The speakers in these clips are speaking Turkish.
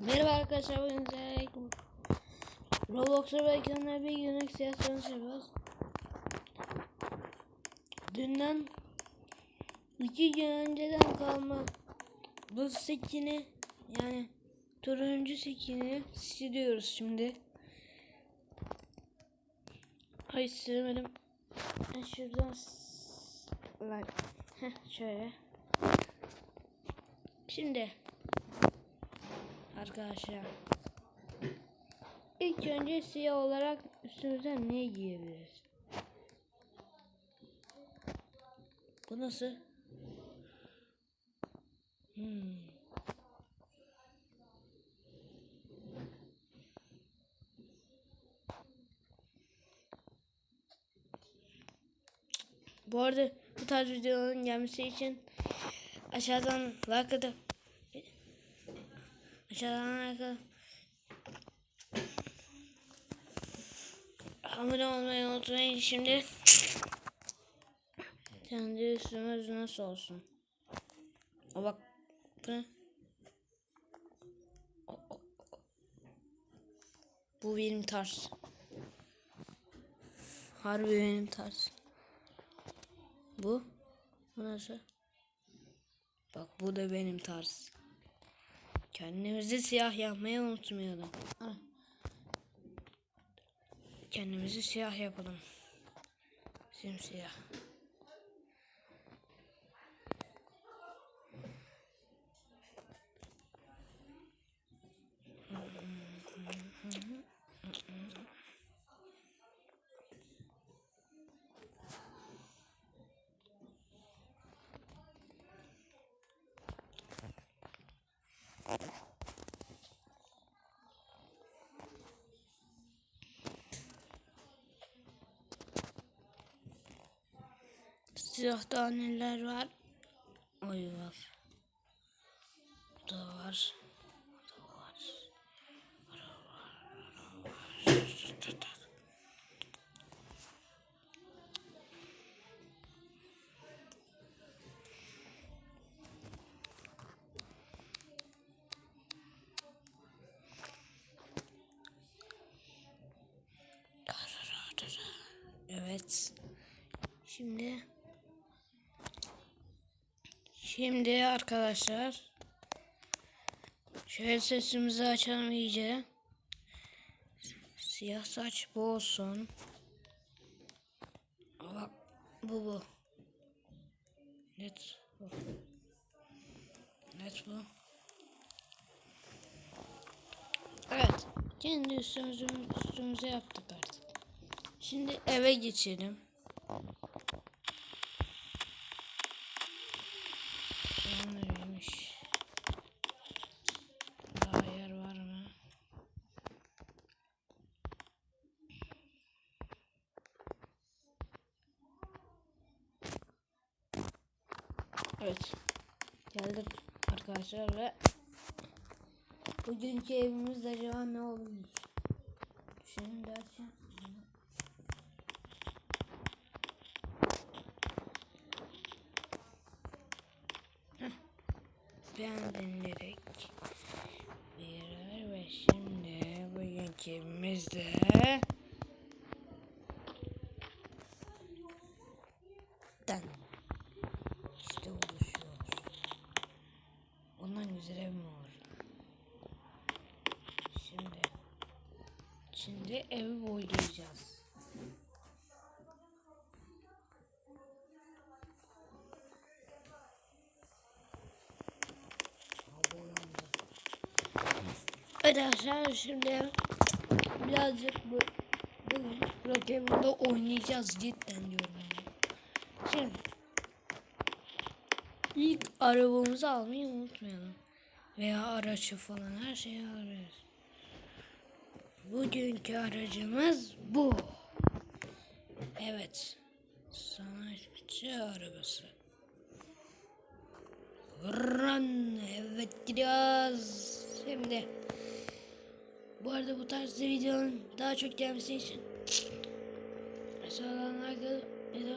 Merhaba arkadaşlar bugün Roblox'ta ve ekranlara bir günlük siyah sonuç yapıyoruz. Dünden iki gün önceden kalma bu skin'i yani turuncu skin'i siliyoruz şimdi. Ay silemedim. Şuradan lan Heh, şöyle. Şimdi arkadaşlar. İlk önce siyah olarak üstümüze ne giyebiliriz? Bu nasıl? Hmm. Bu arada bu tarz videoların gelmesi için aşağıdan like atıp atıp Abone olmayı unutmayın şimdi. Kendi üstümüz nasıl olsun? O bak. Bu ne? Bu benim tarz. Harbi benim tarz. Bu? Bu nasıl? Bak bu da benim tarz. Kendimizi siyah yapmayı unutmayalım. Al. Kendimizi siyah yapalım. Simsiyah. Siyahta neler var? Oy var. Bu da var. Bu da var. Bu da var. Bu da var. Evet. Şimdi Şimdi arkadaşlar şöyle sesimizi açalım iyice. Siyah saç bu olsun. Bak bu bu. Net bu. Net bu. Evet. Kendi üstümüzü, üstümüze yaptık artık. Şimdi eve geçelim. Neymiş? Daha yer var mı? Evet. Geldik arkadaşlar ve bugünkü evimiz acaba ne olmuş? Düşünün derken. beğendilerek birer ve şimdi bugünkü evimizde den şimdi evi boyayacağız. Arkadaşlar şimdi birazcık bu bugün Brokeman'da oynayacağız cidden diyorum. Şimdi ilk arabamızı almayı unutmayalım. Veya araçı falan her şeyi alırız. Bugünkü aracımız bu. Evet. Sanatçı arabası. Run. Evet gidiyoruz. Şimdi. Bu arada bu tarz videonun daha çok gelmesi için aşağıdan like video,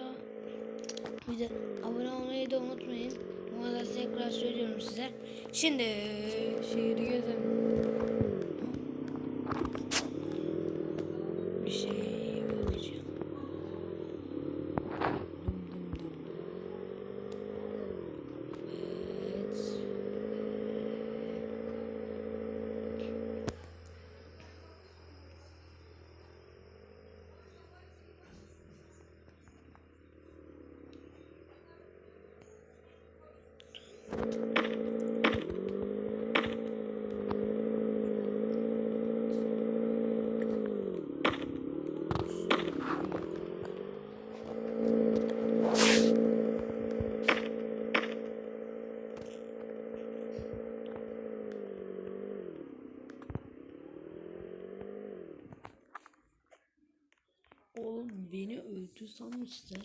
video abone olmayı da unutmayın. Bu arada tekrar söylüyorum size. Şimdi şehri gezelim. Beni öldü sanmışlar.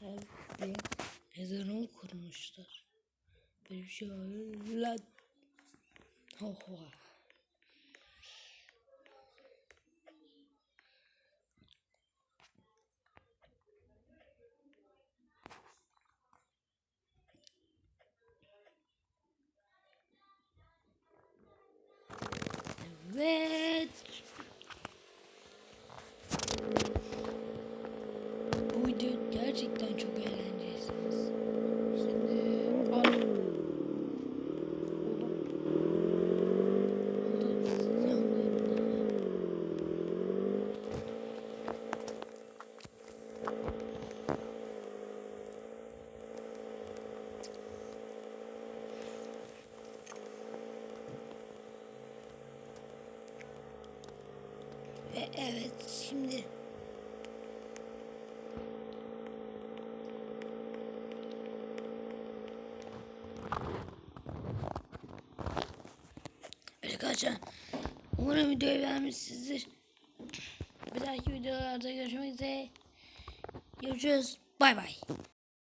Her bir ezanı kurmuşlar. Böyle bir şey var. Lan. Ho ho. Evet. Bu video gerçekten çok eğlencelisiniz. Şimdi al. Evet şimdi Arkadaşlar umarım videoyu beğenmişsinizdir. Bir dahaki videolarda görüşmek üzere. Görüşürüz. Bay bay.